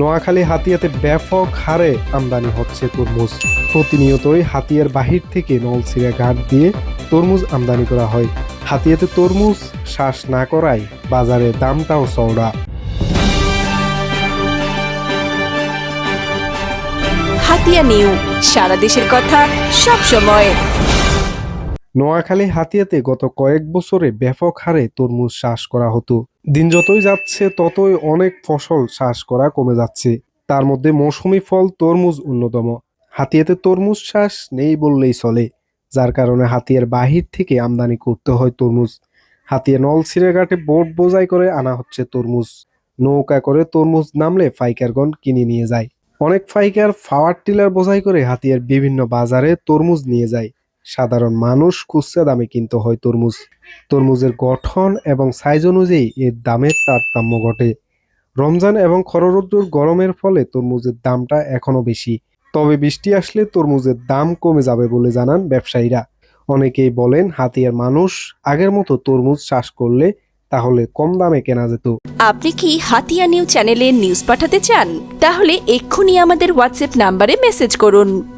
নোয়াখালী হাতিয়াতে ব্যাপক হারে আমদানি হচ্ছে তরমুজ। প্রতিনিয়তই হাতিয়ার বাহির থেকে নলছিরা ঘাট দিয়ে তরমুজ আমদানি করা হয়। হাতিয়াতে তরমুজ শ্বাস না করায় বাজারে দামটাও চওড়া। হাতিয়া নিউ সারা দেশের কথা সব সময়। নোয়াখালী হাতিয়াতে গত কয়েক বছরে ব্যাপক হারে তরমুজ চাষ করা হতো। দিন যতই যাচ্ছে, ততই অনেক ফসল চাষ করা কমে যাচ্ছে। তার মধ্যে মৌসুমি ফল তরমুজ অন্যতম। হাতিয়াতে তরমুজ চাষ নেই বললেই চলে, যার কারণে হাতিয়ার বাহির থেকে আমদানি করতে হয় তরমুজ। হাতিয়া নলছিরে ঘাটে বোট বোঝাই করে আনা হচ্ছে তরমুজ। নৌকা করে তরমুজ নামলে ফাইকারগণ কিনে নিয়ে যায়। অনেক ফাইকার ফাওয়ার টিলার বোঝাই করে হাতিয়ার বিভিন্ন বাজারে তরমুজ নিয়ে যায়। সাধারণ মানুষ খুচরা দামে কিনতে হয় তরমুজ। তরমুজের গঠন এবং সাইজ অনুযায়ী এর দামের তারতম্য ঘটে। রমজান এবং খররোদ্দুর গরমের ফলে তরমুজের দামটা এখনও বেশি। তবে বৃষ্টি আসলে তরমুজের দাম কমে যাবে বলে জানান ব্যবসায়ীরা। অনেকেই বলেন, হাতিয়ার মানুষ আগের মতো তরমুজ চাষ করলে তাহলে কম দামে কেনা যেত। আপনি কি হাতিয়া নিউ চ্যানেলে নিউজ পাঠাতে চান? তাহলে এক্ষুনি আমাদের হোয়াটসঅ্যাপ নাম্বারে মেসেজ করুন।